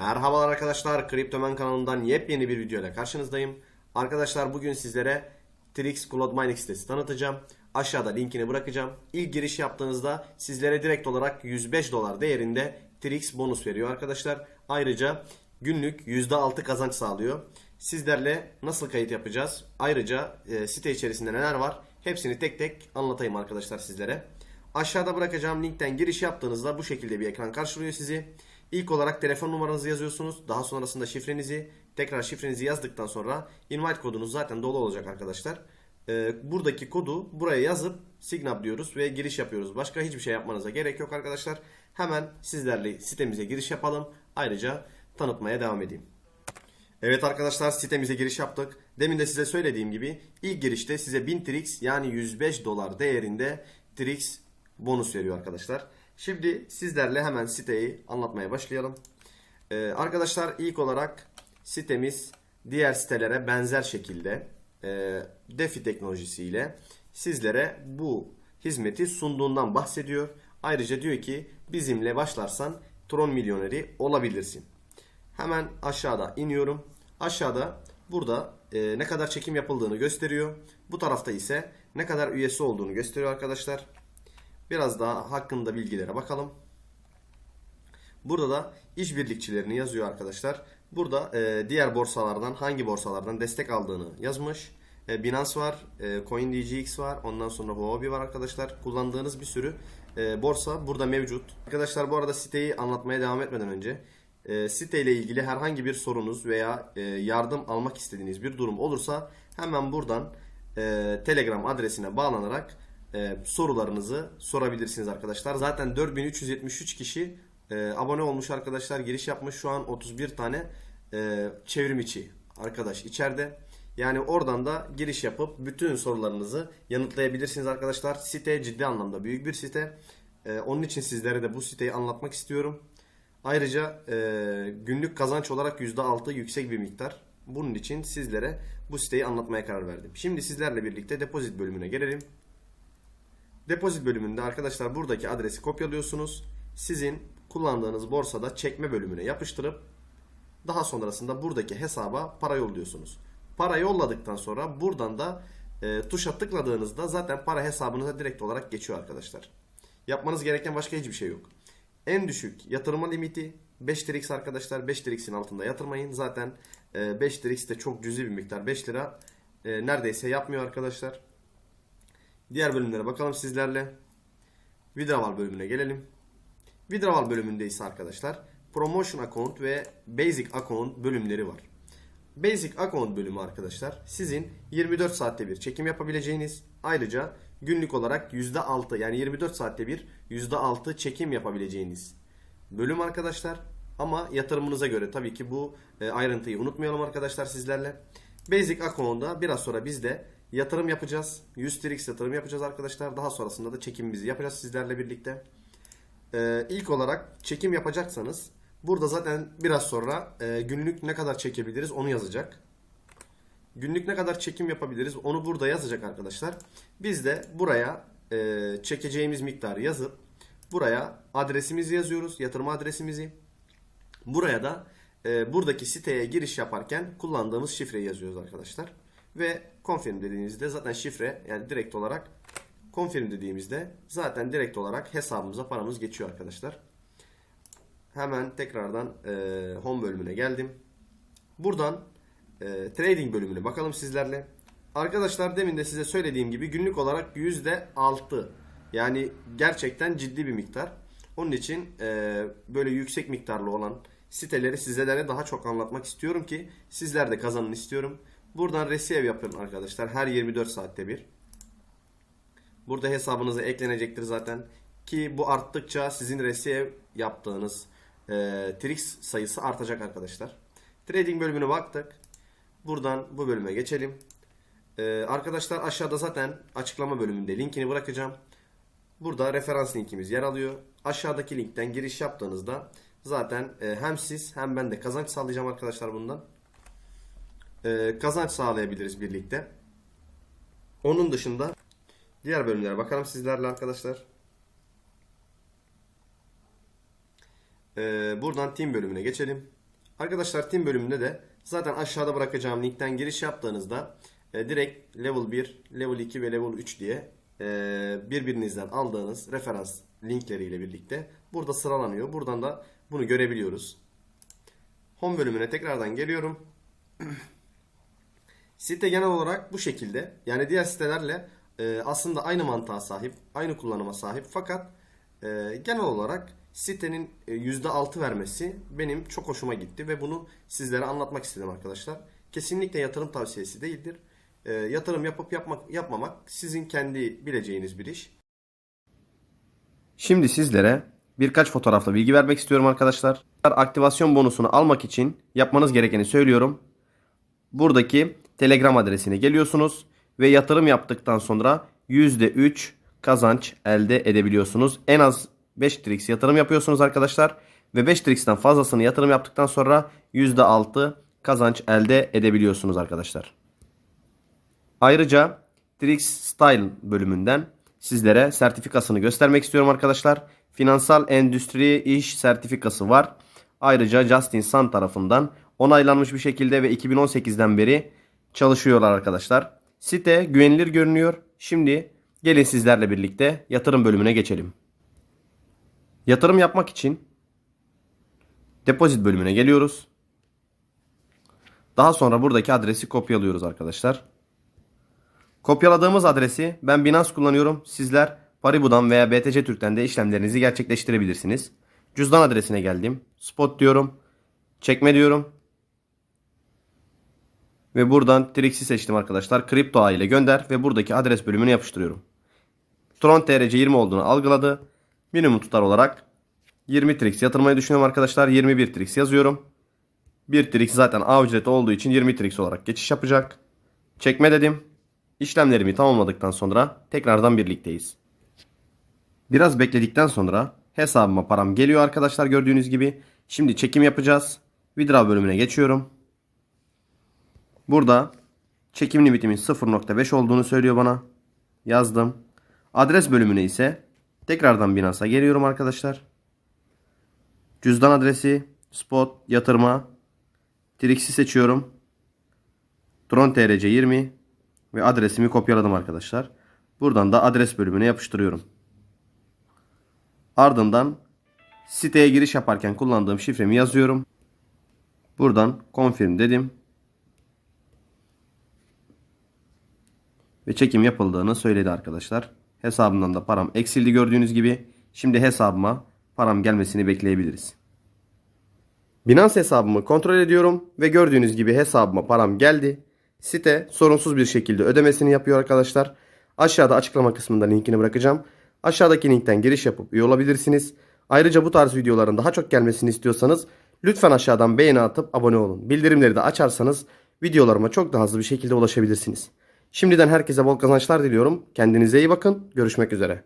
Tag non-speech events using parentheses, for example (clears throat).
Merhabalar arkadaşlar, Kriptomen kanalından yepyeni bir video ile karşınızdayım. Arkadaşlar bugün sizlere Trix Cloud Mining sitesi tanıtacağım. Aşağıda linkini bırakacağım. İlk giriş yaptığınızda sizlere direkt olarak 105 dolar değerinde Trix bonus veriyor arkadaşlar. Ayrıca günlük %6 kazanç sağlıyor. Sizlerle nasıl kayıt yapacağız? Ayrıca e, site içerisinde neler var? Hepsini tek tek anlatayım arkadaşlar sizlere. Aşağıda bırakacağım linkten giriş yaptığınızda bu şekilde bir ekran karşılıyor sizi. İlk olarak telefon numaranızı yazıyorsunuz. Daha sonrasında şifrenizi, tekrar şifrenizi yazdıktan sonra invite kodunuz zaten dolu olacak arkadaşlar. Ee, buradaki kodu buraya yazıp sign diyoruz ve giriş yapıyoruz. Başka hiçbir şey yapmanıza gerek yok arkadaşlar. Hemen sizlerle sitemize giriş yapalım. Ayrıca tanıtmaya devam edeyim. Evet arkadaşlar sitemize giriş yaptık. Demin de size söylediğim gibi ilk girişte size 1000 Trix yani 105 dolar değerinde Trix bonus veriyor arkadaşlar. Şimdi sizlerle hemen siteyi anlatmaya başlayalım. Ee, arkadaşlar ilk olarak sitemiz diğer sitelere benzer şekilde e, DeFi teknolojisiyle sizlere bu hizmeti sunduğundan bahsediyor. Ayrıca diyor ki bizimle başlarsan Tron milyoneri olabilirsin. Hemen aşağıda iniyorum. Aşağıda burada e, ne kadar çekim yapıldığını gösteriyor. Bu tarafta ise ne kadar üyesi olduğunu gösteriyor arkadaşlar. Biraz daha hakkında bilgilere bakalım. Burada da işbirlikçilerini yazıyor arkadaşlar. Burada e, diğer borsalardan hangi borsalardan destek aldığını yazmış. E, Binance var, e, CoinDGX var, ondan sonra Huobi var arkadaşlar. Kullandığınız bir sürü e, borsa burada mevcut. Arkadaşlar bu arada siteyi anlatmaya devam etmeden önce e, siteyle ilgili herhangi bir sorunuz veya e, yardım almak istediğiniz bir durum olursa hemen buradan e, Telegram adresine bağlanarak e, sorularınızı sorabilirsiniz arkadaşlar. Zaten 4373 kişi e, abone olmuş arkadaşlar. Giriş yapmış şu an 31 tane e, çevrim içi arkadaş içeride. Yani oradan da giriş yapıp bütün sorularınızı yanıtlayabilirsiniz arkadaşlar. Site ciddi anlamda büyük bir site. E, onun için sizlere de bu siteyi anlatmak istiyorum. Ayrıca e, günlük kazanç olarak %6 yüksek bir miktar. Bunun için sizlere bu siteyi anlatmaya karar verdim. Şimdi sizlerle birlikte depozit bölümüne gelelim. Depozit bölümünde arkadaşlar buradaki adresi kopyalıyorsunuz. Sizin kullandığınız borsada çekme bölümüne yapıştırıp daha sonrasında buradaki hesaba para yolluyorsunuz. Para yolladıktan sonra buradan da e, tuşa tıkladığınızda zaten para hesabınıza direkt olarak geçiyor arkadaşlar. Yapmanız gereken başka hiçbir şey yok. En düşük yatırma limiti 5 TRX arkadaşlar. 5 TRX'in altında yatırmayın. Zaten e, 5 TRX de çok cüzi bir miktar. 5 lira e, neredeyse yapmıyor arkadaşlar. Diğer bölümlere bakalım sizlerle. Withdrawal bölümüne gelelim. Withdrawal bölümünde ise arkadaşlar Promotion Account ve Basic Account bölümleri var. Basic Account bölümü arkadaşlar sizin 24 saatte bir çekim yapabileceğiniz ayrıca günlük olarak %6 yani 24 saatte bir %6 çekim yapabileceğiniz bölüm arkadaşlar. Ama yatırımınıza göre tabii ki bu e, ayrıntıyı unutmayalım arkadaşlar sizlerle. Basic Account'da biraz sonra biz de yatırım yapacağız. 100 TRX yatırım yapacağız arkadaşlar. Daha sonrasında da çekimimizi yapacağız sizlerle birlikte. Ee, ilk olarak çekim yapacaksanız burada zaten biraz sonra e, günlük ne kadar çekebiliriz onu yazacak. Günlük ne kadar çekim yapabiliriz onu burada yazacak arkadaşlar. Biz de buraya e, çekeceğimiz miktarı yazıp buraya adresimizi yazıyoruz. Yatırım adresimizi. Buraya da e, buradaki siteye giriş yaparken kullandığımız şifreyi yazıyoruz arkadaşlar. Ve confirm dediğinizde zaten şifre yani direkt olarak confirm dediğimizde zaten direkt olarak hesabımıza paramız geçiyor arkadaşlar. Hemen tekrardan e, home bölümüne geldim. Buradan e, trading bölümüne bakalım sizlerle. Arkadaşlar demin de size söylediğim gibi günlük olarak %6 yani gerçekten ciddi bir miktar. Onun için e, böyle yüksek miktarlı olan siteleri sizlere daha çok anlatmak istiyorum ki sizler de kazanın istiyorum. Buradan receive yapın arkadaşlar her 24 saatte bir. Burada hesabınıza eklenecektir zaten. Ki bu arttıkça sizin receive yaptığınız e, trix sayısı artacak arkadaşlar. Trading bölümüne baktık. Buradan bu bölüme geçelim. E, arkadaşlar aşağıda zaten açıklama bölümünde linkini bırakacağım. Burada referans linkimiz yer alıyor. Aşağıdaki linkten giriş yaptığınızda zaten e, hem siz hem ben de kazanç sağlayacağım arkadaşlar bundan. E, kazanç sağlayabiliriz birlikte. Onun dışında diğer bölümlere bakalım sizlerle arkadaşlar. E, buradan team bölümüne geçelim. Arkadaşlar team bölümünde de zaten aşağıda bırakacağım linkten giriş yaptığınızda e, direkt level 1, level 2 ve level 3 diye e, birbirinizden aldığınız referans linkleriyle birlikte burada sıralanıyor. Buradan da bunu görebiliyoruz. Home bölümüne tekrardan geliyorum. (clears throat) Site genel olarak bu şekilde. Yani diğer sitelerle e, aslında aynı mantığa sahip, aynı kullanıma sahip. Fakat e, genel olarak sitenin e, %6 vermesi benim çok hoşuma gitti ve bunu sizlere anlatmak istedim arkadaşlar. Kesinlikle yatırım tavsiyesi değildir. E, yatırım yapıp yapmak yapmamak sizin kendi bileceğiniz bir iş. Şimdi sizlere birkaç fotoğrafla bilgi vermek istiyorum arkadaşlar. Aktivasyon bonusunu almak için yapmanız gerekeni söylüyorum. Buradaki Telegram adresine geliyorsunuz ve yatırım yaptıktan sonra %3 kazanç elde edebiliyorsunuz. En az 5 trix yatırım yapıyorsunuz arkadaşlar ve 5 trix'ten fazlasını yatırım yaptıktan sonra %6 kazanç elde edebiliyorsunuz arkadaşlar. Ayrıca Trix Style bölümünden sizlere sertifikasını göstermek istiyorum arkadaşlar. Finansal Endüstri İş sertifikası var. Ayrıca Justin Sun tarafından onaylanmış bir şekilde ve 2018'den beri çalışıyorlar arkadaşlar. Site güvenilir görünüyor. Şimdi gelin sizlerle birlikte yatırım bölümüne geçelim. Yatırım yapmak için depozit bölümüne geliyoruz. Daha sonra buradaki adresi kopyalıyoruz arkadaşlar. Kopyaladığımız adresi ben Binance kullanıyorum. Sizler Paribu'dan veya BTC Türk'ten de işlemlerinizi gerçekleştirebilirsiniz. Cüzdan adresine geldim. Spot diyorum. Çekme diyorum. Ve buradan Trix'i seçtim arkadaşlar. Kripto ile gönder ve buradaki adres bölümünü yapıştırıyorum. Tron TRC 20 olduğunu algıladı. Minimum tutar olarak 20 Trix yatırmayı düşünüyorum arkadaşlar. 21 Trix yazıyorum. 1 Trix zaten ağ ücreti olduğu için 20 Trix olarak geçiş yapacak. Çekme dedim. İşlemlerimi tamamladıktan sonra tekrardan birlikteyiz. Biraz bekledikten sonra hesabıma param geliyor arkadaşlar gördüğünüz gibi. Şimdi çekim yapacağız. Withdraw bölümüne geçiyorum. Burada çekim limitimin 0.5 olduğunu söylüyor bana. Yazdım. Adres bölümüne ise tekrardan Binance'a geliyorum arkadaşlar. Cüzdan adresi, spot, yatırma, Trix'i seçiyorum. Tron TRC 20 ve adresimi kopyaladım arkadaşlar. Buradan da adres bölümüne yapıştırıyorum. Ardından siteye giriş yaparken kullandığım şifremi yazıyorum. Buradan confirm dedim. Ve çekim yapıldığını söyledi arkadaşlar. Hesabımdan da param eksildi gördüğünüz gibi. Şimdi hesabıma param gelmesini bekleyebiliriz. Binance hesabımı kontrol ediyorum ve gördüğünüz gibi hesabıma param geldi. Site sorunsuz bir şekilde ödemesini yapıyor arkadaşlar. Aşağıda açıklama kısmında linkini bırakacağım. Aşağıdaki linkten giriş yapıp üye olabilirsiniz. Ayrıca bu tarz videoların daha çok gelmesini istiyorsanız lütfen aşağıdan beğeni atıp abone olun. Bildirimleri de açarsanız videolarıma çok daha hızlı bir şekilde ulaşabilirsiniz. Şimdiden herkese bol kazançlar diliyorum. Kendinize iyi bakın. Görüşmek üzere.